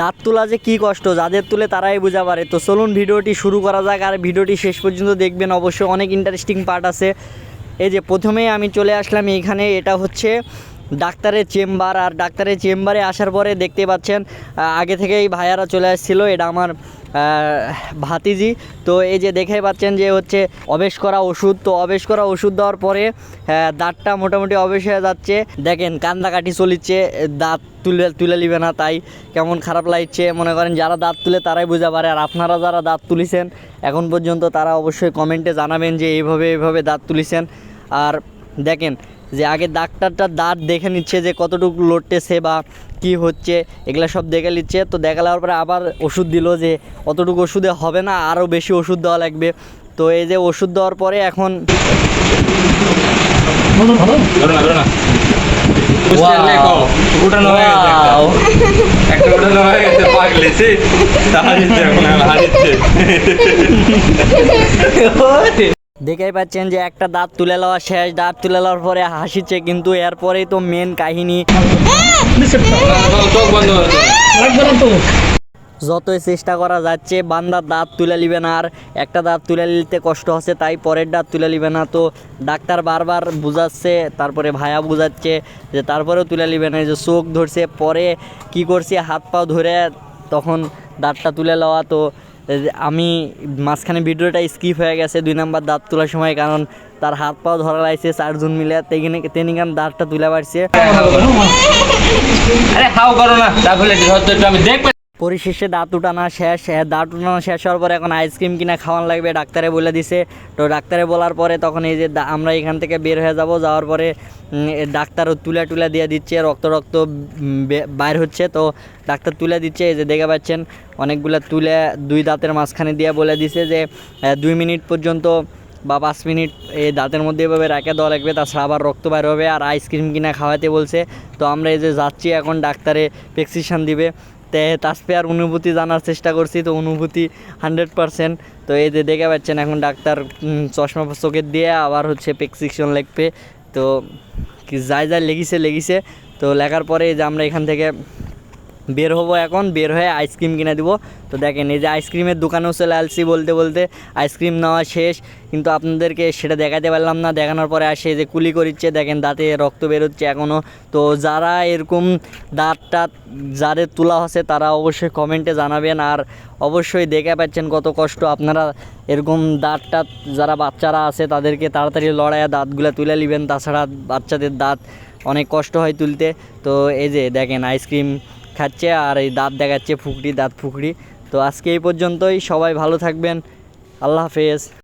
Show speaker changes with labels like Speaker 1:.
Speaker 1: দাঁত তোলা যে কি কষ্ট, যাদের তুলে তারাই বোঝা পারে। তো চলুন ভিডিওটি শুরু করা যাক আর ভিডিওটি শেষ পর্যন্ত দেখবেন। অবশ্যই অনেক ইন্টারেস্টিং পার্ট আছে। এই যে প্রথমেই আমি চলে আসলাম এখানে, এটা হচ্ছে ডাক্তারের চেম্বার, আর ডাক্তারের চেম্বারে আসার পরে দেখতে পাচ্ছেন আগে থেকেই ভাইয়ারা চলে আসছিল। এটা আমার ভাতিজি। তো এই যে দেখে পাচ্ছেন যে হচ্ছে অবেশ করা ওষুধ। তো অবেশ করা ওষুধ দেওয়ার পরে দাঁতটা মোটামুটি অবেশ হয়ে যাচ্ছে। দেখেন, কান্দাকাটি চলিচ্ছে, দাঁত তুলে তুলে নিবে না তাই। কেমন খারাপ লাগছে, মনে করেন যারা দাঁত তুলে তারাই বোঝা পারে। আর আপনারা যারা দাঁত তুলিছেন, এখন পর্যন্ত তারা অবশ্যই কমেন্টে জানাবেন যে এইভাবে এইভাবে দাঁত তুলিছেন। আর দেখেন যে আগে ডাক্তারটা দাঁত দেখে নিচ্ছে যে কতটুকু লড়তেছে বা কি হচ্ছে এগুলো সব দেখে নিচ্ছে। তো দেখা যাওয়ার পরে আবার ওষুধ দিল যে অতটুকু ওষুধে হবে না আরও বেশি ওষুধ দেওয়া লাগবে। তো এই যে ওষুধ দেওয়ার পরে এখন
Speaker 2: একটা।
Speaker 1: দেখেই পাচ্ছেন যে একটা দাঁত তুলে নেওয়া শেষ, দাঁত তুলে নেওয়ার পরে হাসিছে, কিন্তু এরপরেই তো মেন কাহিনী। যতই চেষ্টা করা যাচ্ছে বান্দার দাঁত তুলে নিবে না আর একটা দাঁত তুলে নিতে কষ্ট হচ্ছে, তাই পরের দাঁত তুলে নিবে না। তো ডাক্তার বারবার বুঝাচ্ছে, তারপরে ভায়া বুঝাচ্ছে যে তারপরেও তুলে নিবে না যে চোখ ধরছে, পরে কি করছে হাত পা ধরে তখন দাঁতটা তুলে নেওয়া তো আমি মাঝখানে ভিডিওটা স্কিপ হয়ে গেছে, দুই নাম্বার দাঁত তোলার সময়, কারণ তার হাত পাও ধরা লাগছে, চারজন মিলে তেগিনে, তেনিগান দাঁতটা তুলে পারছে
Speaker 2: আরে হাও করো না আমি
Speaker 1: পরিশেষে দাঁত উঠানো শেষ দাঁত উঠানো শেষ হওয়ার পরে এখন আইসক্রিম কিনা খাওয়ান লাগবে, ডাক্তারে বলে দিছে। তো ডাক্তারে বলার পরে তখন এই যে আমরা এখান থেকে বের হয়ে যাব, যাওয়ার পরে ডাক্তারও তুলে তুলে দিয়ে দিচ্ছে, রক্ত রক্ত বাইর হচ্ছে। তো ডাক্তার তুলে দিচ্ছে, এই যে দেখে পাচ্ছেন, অনেকগুলো তুলে দুই দাঁতের মাঝখানে দিয়ে বলে দিছে যে দুই মিনিট পর্যন্ত বা পাঁচ মিনিট এই দাঁতের মধ্যে এভাবে রেখে দেওয়া লাগবে, তাছাড়া আবার রক্ত বাইর হবে। আর আইসক্রিম কিনা খাওয়াতে বলছে। তো আমরা এই যে যাচ্ছি, এখন ডাক্তারে প্রেসক্রিপশান দিবে। তে অনুভূতি জানার চেষ্টা করছি, তো অনুভূতি হান্ড্রেড পারসেন্ট। তো এই যে দেখে পাচ্ছেন, এখন ডাক্তার চশমা চোখের দিয়ে আবার হচ্ছে প্রেসক্রিপশন লিখবে। তো যাই যাই লেগেছে লেগেছে। তো লেখার পরে যে আমরা এখান থেকে বের হব এখন, বের হয়ে আইসক্রিম কিনে দিব। তো দেখেন, এই যে আইসক্রিমের দোকানেও চলে আসছি বলতে বলতে। আইসক্রিম নেওয়া শেষ, কিন্তু আপনাদেরকে সেটা দেখাতে পারলাম না। দেখানোর পরে আসে যে কুলি করিচ্ছে, দেখেন দাঁতে রক্ত বেরোচ্ছে এখনও তো যারা এরকম দাঁত টাত যাদের তোলা হচ্ছে তারা অবশ্যই কমেন্টে জানাবেন। আর অবশ্যই দেখে পাচ্ছেন কত কষ্ট আপনারা এরকম দাঁত টাত যারা বাচ্চারা আছে, তাদেরকে তাড়াতাড়ি লড়াইয়া দাঁতগুলো তুলে নেবেন। তাছাড়া বাচ্চাদের দাঁত অনেক কষ্ট হয় তুলতে। তো এই যে দেখেন আইসক্রিম খাচ্ছে আর এই দাঁত দেখাচ্ছে ফুকড়ি দাঁত ফুকরি। তো আজকে এই পর্যন্তই, সবাই ভালো থাকবেন। আল্লাহ হাফেজ।